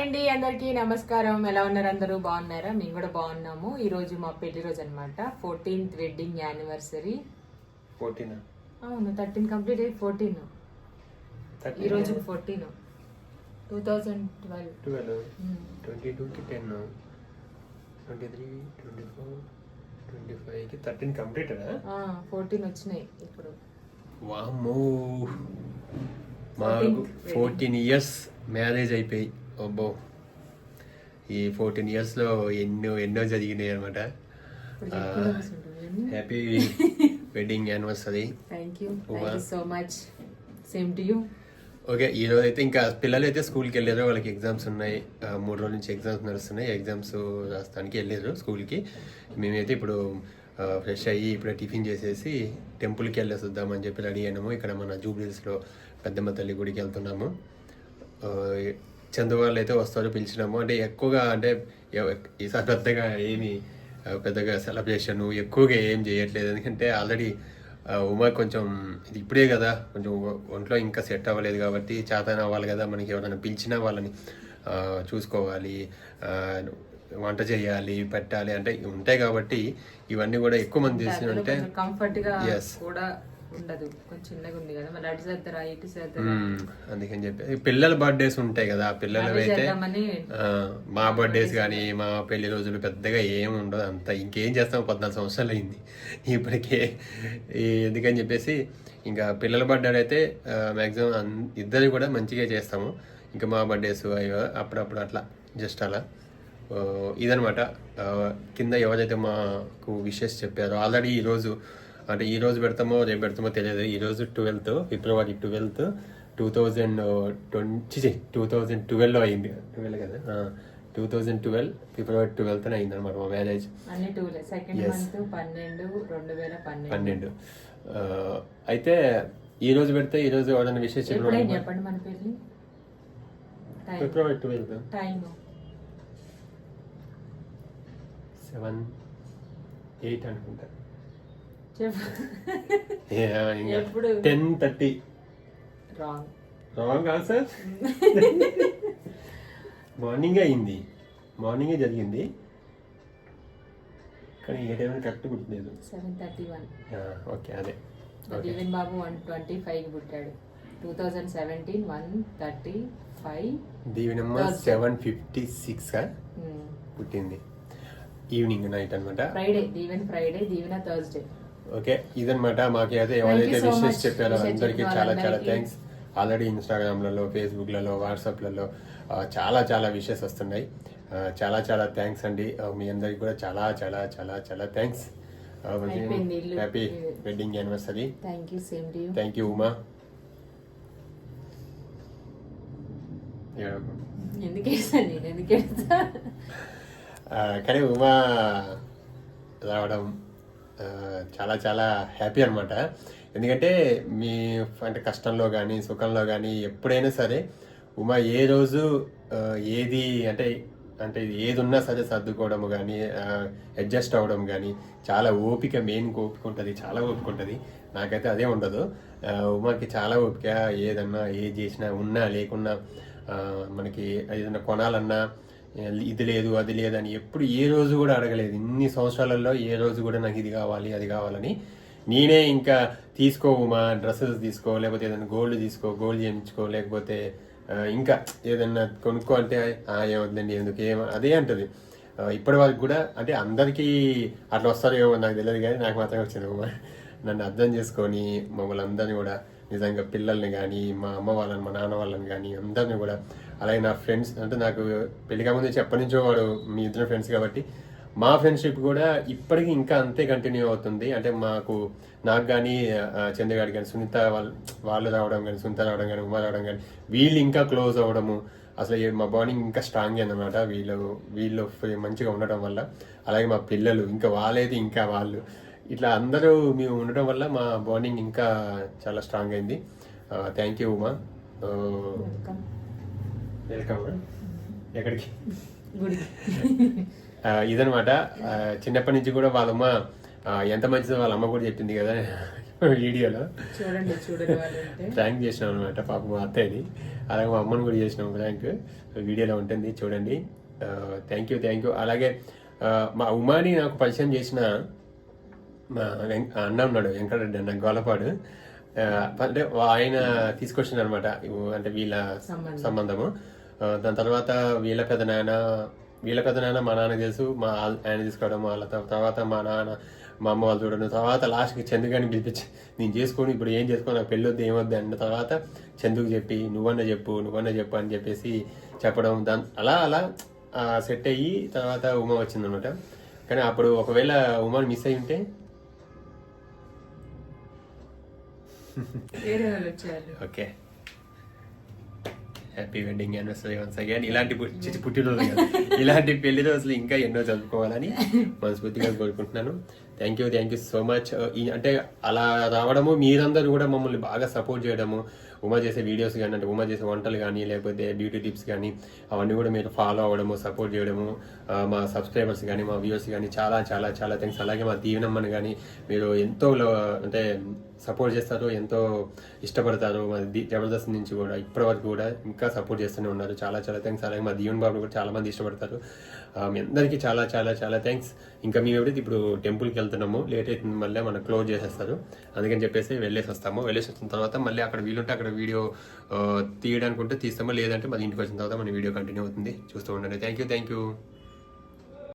అండి అందరికీ నమస్కారం. ఎలా ఉన్నారు అందరూ? బాగున్నారా? మేము కూడా బాగున్నాము. ఈ రోజు మా పెళ్ళి రోజు అనమాట ఫోర్టీన్త్ వెడ్డింగ్ యానివర్సరీ ఫోర్టీన్ అవును థర్టీన్ కంప్లీట్ అయ్యి ఫోర్టీన్ ఈ రోజు fourteen two thousand twelve twelve twenty టూకి ten twenty three twenty four twenty ఫైవ్కి థర్టీన్ కంప్లీటెడా ఫోర్టీన్ వచ్చినాయి ఇప్పుడు. వామ్మో! మాకు ఫోర్టీన్ ఇయర్స్ మ్యారేజ్ అయిపోయి. అబ్బో. ఈ ఫోర్టీన్ ఇయర్స్లో ఎన్నో ఎన్నో జరిగినాయి అనమాట happy wedding anniversary. Thank you so much same to you okay ఈ రోజు అయితే ఇంకా పిల్లలు అయితే స్కూల్కి వెళ్ళారు. వాళ్ళకి ఎగ్జామ్స్ ఉన్నాయి. మూడు రోజుల నుంచి ఎగ్జామ్స్ నడుస్తున్నాయి. ఎగ్జామ్స్ రాస్తానికి వెళ్ళారు స్కూల్కి. మేమైతే ఇప్పుడు ఫ్రెష్ అయ్యి ఇప్పుడే టిఫిన్ చేసేసి టెంపుల్కి వెళ్ళేసి వద్దామని చెప్పి రెడీ అయినాము. ఇక్కడ మన జూబ్లీస్లో పెద్దమ్మ తల్లి గుడికి వెళ్తున్నాము. చందు వాళ్ళు అయితే వస్తారు పిలిచినాము. అంటే ఎక్కువగా అంటే ఈసారి పెద్దగా ఏమి పెద్దగా సెలబ్రేషన్ ఎక్కువగా ఏం చేయట్లేదు. ఎందుకంటే ఆల్రెడీ ఉమా కొంచెం ఇది ఇప్పుడే కదా. కొంచెం ఒంట్లో ఇంకా సెట్ అవ్వలేదు కాబట్టి చేతన అవ్వాలి కదా. మనకి ఎవరైనా పిలిచినా వాళ్ళని చూసుకోవాలి. వంట చేయాలి పెట్టాలి. అంటే ఉంటాయి కాబట్టి ఇవన్నీ కూడా ఎక్కువ మంది చేసి ఉంటే కంఫర్ట్గా Yes. కూడా ఉండదు. కొంచెం చిన్నగా ఉంది కదా. మళ్ళీ అటు చేద్దారా ఇటు చేద్దారా. అందుకని చెప్పి. పిల్లల బర్త్డేస్ ఉంటాయి కదా పిల్లలు అయితే. మా బర్త్డేస్ కానీ మా పెళ్ళి రోజులు పెద్దగా ఏం ఉండదు. అంత ఇంకేం చేస్తాం? పద్నాలుగు సంవత్సరాలు అయింది. ఇప్పటికే ఎందుకని చెప్పేసి ఇంకా పిల్లల బర్త్డే అయితే మ్యాక్సిమం ఇద్దరు కూడా మంచిగా చేస్తాము. ఇంకా మా బర్త్డేస్ అయ్యో అప్పుడప్పుడు అట్లా జస్ట్ అలా. ఇదనమాట కింద ఎవరైతే మాకు విషెస్ చెప్పారో ఆల్రెడీ ఈరోజు అంటే ఈ రోజు పెడతామో రేపు పెడతామో తెలియదు. ఈ రోజు twelfth February twelfth two thousand twenty two thousand ట్వెల్వ్లో అయింది. ట్వెల్వ్ కదా? Two thousand twelve February twelfth అయింది అనమాట మా మ్యారేజ్ పన్నెండు అయితే ఈ రోజు పెడితే ఈ రోజు ఎవరైనా విశేష ఫిబ్రవరి ట్వెల్త్ సెవెన్ ఎయిట్ అనుకుంటా. ఎప్పుడు? Ten thirty wrong wrong answer మార్నింగే అయింది. మార్నింగే జరిగింది. కానీ ఏ టైం కరెక్ట్ గుర్తులేదు. సెవెన్ థర్టీ వన్ ఓకే అదే. దీవెన్ బాబు వన్ ట్వంటీ ఫైవ్ పుట్టాడు. Two thousand seventeen one thirty five దీవెనమ్మ. Seven fifty six పుట్టింది. ఈవినింగ్ నైట్ అనమాట Friday Deeven Friday Deevena Thursday okay? ఇదనమాట మాకు అయితే ఎవరైతే విషెస్. చెప్పారో అందరికీ చాలా చాలా. థ్యాంక్స్ ఆల్రెడీ ఇన్స్టాగ్రామ్లలో ఫేస్బుక్లలో వాట్సాప్లలో చాలా చాలా విషెస్ వస్తున్నాయి. చాలా చాలా థ్యాంక్స్ అండి. మీ అందరికి కూడా చాలా చాలా చాలా చాలా thanks. Happy wedding anniversary thank you Uma కానీ ఉమా రావడం చాలా చాలా హ్యాపీ అనమాట ఎందుకంటే మీ అంటే కష్టంలో కానీ సుఖంలో కానీ ఎప్పుడైనా సరే ఉమా ఏ రోజు ఏది అంటే అంటే ఏది ఉన్నా సరే సర్దుకోవడం కానీ అడ్జస్ట్ అవ్వడం కానీ చాలా ఓపిక మెయిన్ ఓపిక ఉంటుంది చాలా ఓపిక ఉంటుంది. నాకైతే అదే ఉండదు. ఉమాకి చాలా ఓపిక ఏదన్నా ఏది చేసినా ఉన్నా లేకున్నా మనకి ఏదైనా కొనాలన్నా ఇది లేదు అది లేదు అని ఎప్పుడు ఏ రోజు కూడా అడగలేదు. ఇన్ని సంవత్సరాలలో ఏ రోజు కూడా నాకు ఇది కావాలి అది కావాలని. నేనే ఇంకా తీసుకోవు మా డ్రెస్సెస్ తీసుకో లేకపోతే ఏదైనా గోల్డ్ తీసుకో గోల్డ్ చేయించుకో లేకపోతే ఇంకా ఏదన్నా కొనుక్కో అంటే "ఆ, ఏమవుతుందండి ఎందుకు ఏమ అదే అంటది. ఇప్పటి వరకు కూడా అంటే అందరికీ అట్లా వస్తారో ఏమో నాకు తెలియదు కానీ నాకు మాత్రం వచ్చింది. నన్ను అర్థం చేసుకొని మమ్మల్ని అందరినీ కూడా నిజంగా పిల్లల్ని కానీ మా అమ్మ వాళ్ళని మా నాన్న వాళ్ళని కానీ అందరిని కూడా అలాగే నా ఫ్రెండ్స్ అంటే నాకు పెళ్ళి కాకముందు ఎప్పటి నుంచో వాడు మీ ఇద్దరు ఫ్రెండ్స్ కాబట్టి మా ఫ్రెండ్షిప్ కూడా ఇప్పటికీ ఇంకా అంతే కంటిన్యూ అవుతుంది. అంటే మాకు నాకు కానీ చంద్రగాడి కానీ సునీత వాళ్ళు వాళ్ళు రావడం కానీ సునీత రావడం కానీ ఉమా రావడం కానీ వీళ్ళు ఇంకా క్లోజ్ అవ్వడము అసలు మా బాండింగ్ ఇంకా స్ట్రాంగ్ అనమాట వీళ్ళు వీళ్ళు మంచిగా ఉండటం వల్ల అలాగే మా పిల్లలు ఇంకా వాళ్ళైతే ఇంకా వాళ్ళు. ఇట్లా అందరూ మేము ఉండటం వల్ల మా బాండింగ్ ఇంకా చాలా స్ట్రాంగ్ అయింది. Thank you Uma. వెల్కమ్ ఎక్కడికి? ఇదనమాట చిన్నప్పటి నుంచి కూడా వాళ్ళమ్మ ఎంత మంచిదో వాళ్ళ అమ్మ కూడా చెప్పింది కదా వీడియోలో. ప్రాంక్ చేసినాం అనమాట పాపం మా అత్తయ్యని అలాగే మా అమ్మని కూడా చేసినాం ప్రాంక్ వీడియోలో ఉంటుంది చూడండి. థ్యాంక్ యూ థ్యాంక్ యూ అలాగే మా ఉమాని నాకు పరిచయం చేసిన మా అన్న ఉన్నాడు వెంకటరెడ్డి అన్న గోలపాడు. అంటే ఆయన తీసుకొచ్చింది అనమాట అంటే వీళ్ళ సంబంధం. సంబంధము. దాని తర్వాత వీళ్ళ పెద్ద నాయన వీళ్ళ పెద్ద నాయన మా నాన్న తెలుసు. మా ఆయన తీసుకోవడం వాళ్ళ తర్వాత మా నాన్న మా అమ్మ వాళ్ళు చూడడం. తర్వాత లాస్ట్కి చందుగాని పిలిపించి నేను చేసుకొని ఇప్పుడు ఏం చేసుకో నాకు పెళ్ళొద్దు ఏమొద్దు అన్న తర్వాత చందుకు చెప్పి నువ్వన్న చెప్పు నువ్వన్న చెప్పు అని చెప్పేసి చెప్పడం. దాని అలా అలా సెట్ అయ్యి తర్వాత ఉమ వచ్చిందనమాట. కానీ అప్పుడు ఒకవేళ ఉమాని మిస్ అయి ఉంటే? Okay. Happy wedding anniversary once again ఇలాంటి చిచ్చి పుట్టినరోజు కాదు. ఇలాంటి పెళ్ళి రోజులు ఇంకా ఎన్నో జరుపుకోవాలని మనస్ఫూర్తిగా కోరుకుంటున్నాను. Thank you thank you so much అంటే అలా రావడము మీరందరూ కూడా మమ్మల్ని బాగా సపోర్ట్ చేయడము ఉమా చేసే వీడియోస్ కానీ అంటే ఉమా చేసే వంటలు కానీ లేకపోతే బ్యూటీ టిప్స్ కానీ అవన్నీ కూడా మీరు ఫాలో అవ్వడము సపోర్ట్ చేయడము మా సబ్స్క్రైబర్స్ కానీ మా వ్యూవర్స్ కానీ చాలా చాలా చాలా థ్యాంక్స్ అలాగే మా దీవెనమ్మని కానీ మీరు ఎంతో అంటే సపోర్ట్ చేస్తారు ఎంతో ఇష్టపడతారు మా జబర్దస్త్ నుంచి కూడా ఇప్పటి వరకు కూడా ఇంకా సపోర్ట్ చేస్తూనే ఉన్నారు. చాలా చాలా థ్యాంక్స్ అలాగే మా దీవెన్ బాబు కూడా చాలామంది ఇష్టపడతారు. Uh, మీ అందరికీ చాలా చాలా చాలా థ్యాంక్స్ ఇంకా మేము ఎప్పుడైతే ఇప్పుడు టెంపుల్కి వెళ్తున్నాము లేట్ అవుతుంది మళ్ళీ మనం క్లోజ్ చేసేస్తారు. అందుకని చెప్పేసి వెళ్ళేసి వస్తాము. వెళ్ళేసి వచ్చిన తర్వాత మళ్ళీ అక్కడ వీలుంటే అక్కడ వీడియో uh, తీయడానికి ఉంటే తీస్తాము? లేదంటే మళ్ళీ ఇంటికి వచ్చిన తర్వాత మన వీడియో కంటిన్యూ అవుతుంది. చూస్తూ ఉండండి. Thank you thank you